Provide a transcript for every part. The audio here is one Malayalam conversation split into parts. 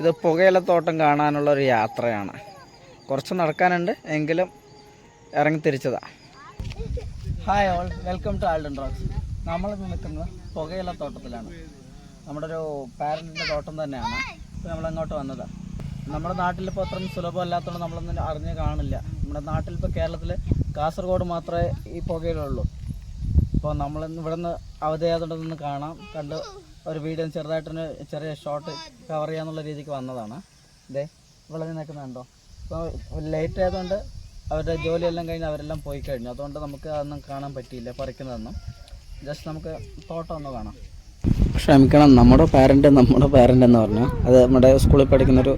ഇത് പുകയിലത്തോട്ടം കാണാനുള്ള ഒരു യാത്രയാണ്. കുറച്ച് നടക്കാനുണ്ട് എങ്കിലും ഇറങ്ങി തിരിച്ചതാ. Hi all welcome to Alden Rocks നമ്മൾ നിൽക്കുന്നത് പുകയിലത്തോട്ടത്തിലാണ് നമ്മുടെ ഒരു പാരന്റിന്റെ തോട്ടം തന്നെയാണ്. ഇപ്പോൾ നമ്മൾ അങ്ങോട്ട് വന്നതാണ് നമ്മുടെ നാട്ടിലിപ്പോൾ അത്രയും സുലഭമല്ലാത്തതുകൊണ്ട് നമ്മളൊന്നും അറിഞ്ഞ് കാണില്ല. നമ്മുടെ നാട്ടിലിപ്പോൾ കേരളത്തിൽ കാസർഗോഡ് മാത്രമേ ഈ പുകയിലുള്ളൂ അപ്പോൾ നമ്മൾ ഇവിടെ നിന്ന് അവധി നിന്ന് കാണാം. കണ്ട് ഒരു വീഡിയോ ചെറുതായിട്ടൊരു ചെറിയ ഷോർട്ട് കവർ ചെയ്യാന്നുള്ള രീതിക്ക് വന്നതാണ് ഇതേ ഇവിടെ നിൽക്കുന്നുണ്ടോ അപ്പോൾ ലേറ്റ് ആയതുകൊണ്ട് അവരുടെ ജോലിയെല്ലാം കഴിഞ്ഞ് അവരെല്ലാം പോയി കഴിഞ്ഞു അതുകൊണ്ട് നമുക്ക് അതൊന്നും കാണാൻ പറ്റിയില്ല പറിക്കുന്നതൊന്നും ജസ്റ്റ് നമുക്ക് തോട്ടം ഒന്ന് കാണാം ക്ഷമിക്കണം നമ്മുടെ പാരൻ്റ് നമ്മുടെ പാരൻ്റ് എന്ന് പറഞ്ഞാൽ അത് നമ്മുടെ സ്കൂളിൽ പഠിക്കുന്ന ഒരു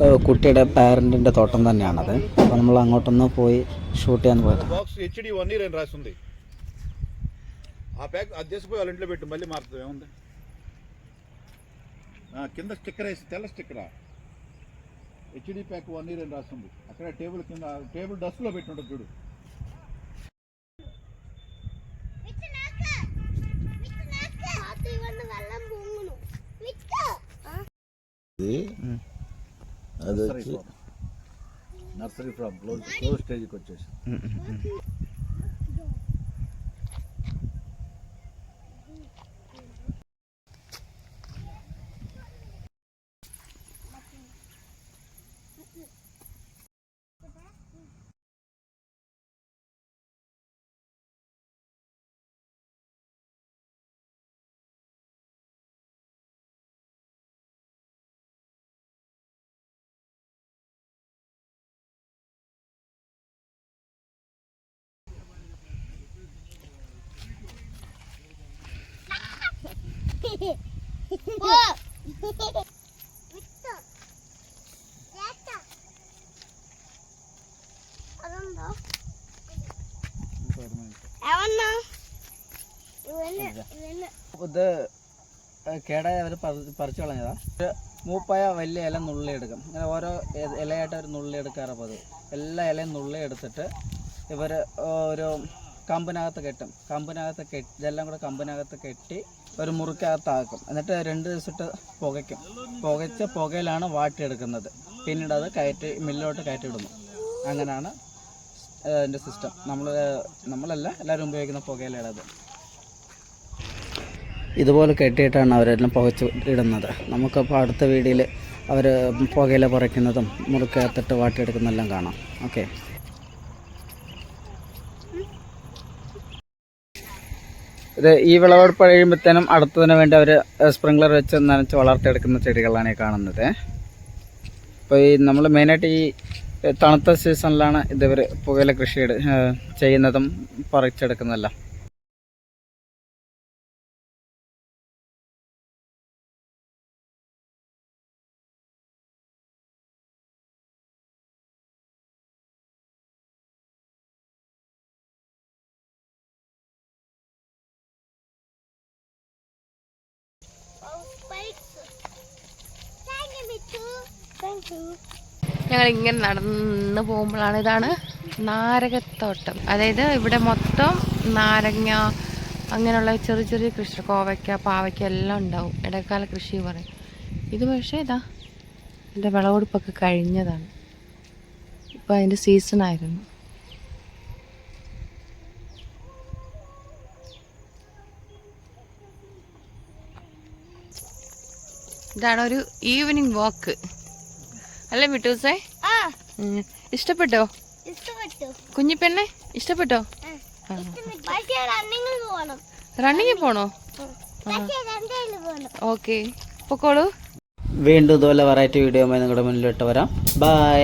ഏഹ്, കുട്ടിയുടെ പാരൻറ്റിൻ്റെ തോട്ടം തന്നെയാണത് അപ്പോൾ നമ്മൾ അങ്ങോട്ടൊന്ന് പോയി ഷൂട്ട് ചെയ്യാൻ പോയത് బాక్స్ హెచ్డి వన్ ఇయర్ అని రాసి ఉంది ఆ ప్యాక్ అది చేసిపోయి వాళ్ళ ఇంట్లో పెట్టు మళ్ళీ మారుతుంది ఏముంది ఆ, కింద స్టిక్కర్ వేసి తెల్ల స్టిక్కరా? హెచ్డి ప్యాక్ వన్ ఇయర్ అని రాస్తుంది అక్కడ టేబుల్ కింద టేబుల్ డస్ట్లో పెట్టి ఉంటుంది చూడు. అది వచ్చి నర్సరీ ఫ్రమ్ క్లోజ్ క్లోజ్ స్టేజ్కి వచ్చేసి ഇത് കേടായ അവർ പറിച്ചു കളഞ്ഞതാ. ഒരു മൂപ്പായ വലിയ ഇല നുള്ളി എടുക്കും. അങ്ങനെ ഓരോ ഇലയായിട്ട് അവർ നുള്ളി എടുക്കാറ് പതിവ്. എല്ലാ ഇലയും നുള്ളി എടുത്തിട്ട് ഇവർ ഒരു കമ്പിനകത്ത് കെട്ടും. കമ്പിനകത്ത് കെട്ടി ഇതെല്ലാം കൂടെ കമ്പിനകത്ത് കെട്ടി ഒരു മുറിക്കകത്താക്കും. എന്നിട്ട് രണ്ട് ദിവസമിട്ട് പുകയ്ക്കും. പുകച്ച പുകയിലാണ് വാട്ടിയെടുക്കുന്നത്. പിന്നീട് അത് കയറ്റി മില്ലിലോട്ട് കയറ്റി ഇടുന്നു അങ്ങനെയാണ് അതിന്റെ സിസ്റ്റം നമ്മൾ നമ്മളല്ല എല്ലാവരും ഉപയോഗിക്കുന്ന പുകയിലാണ് അത് ഇതുപോലെ കെട്ടിയിട്ടാണ് അവരെല്ലാം പുകച്ച് ഇടുന്നത്. നമുക്കപ്പോൾ അടുത്ത വീഡിയോയിൽ അവർ പുകയില കുറയ്ക്കുന്നതും മുറുക്കകത്തിട്ട് വാട്ടിയെടുക്കുന്നതെല്ലാം കാണാം. ഓക്കെ. ഇത് ഈ വിളവെടുപ്പ് കഴിയുമ്പോഴത്തേനും അടുത്തതിന് വേണ്ടി അവർ സ്പ്രിംഗ്ലർ വെച്ച് നനച്ച് വളർത്തിയെടുക്കുന്ന ചെടികളാണ് ഈ കാണുന്നത്. അപ്പോൾ ഈ നമ്മൾ മെയിനായിട്ട് ഈ തണുത്ത സീസണിലാണ് ഇതവർ പുകയില കൃഷി ചെയ്യുന്നതും പറിച്ചെടുക്കുന്നതെല്ലാം. ഞങ്ങൾ ഇങ്ങനെ നടന്ന് പോകുമ്പോഴാണ് ഇതാണ് നാരകത്തോട്ടം. അതായത് ഇവിടെ മൊത്തം നാരങ്ങ അങ്ങനെയുള്ള ചെറിയ ചെറിയ കൃഷി കോവയ്ക്ക പാവയ്ക്ക എല്ലാം ഉണ്ടാവും. ഇടക്കാല കൃഷി പറയും. ഇത് പക്ഷേ ഇതാ എന്റെ വിളവെടുപ്പൊക്കെ കഴിഞ്ഞതാണ്. ഇപ്പം അതിന്റെ സീസണായിരുന്നു ഇതാണ് ഒരു ഈവനിങ് വാക്ക് അല്ലേ മിട്ടൂസേ? ഇഷ്ടപ്പെട്ടോ? കുഞ്ഞിപ്പെണ്ണെ ഇഷ്ടപ്പെട്ടോ? റണ്ണിങ് പോണോ. ഓക്കെ. പൊക്കോളൂ. വീണ്ടും ഇതുപോലെ വെറൈറ്റി വീഡിയോ നിങ്ങളുടെ മുന്നിലിട്ട് വരാം. ബൈ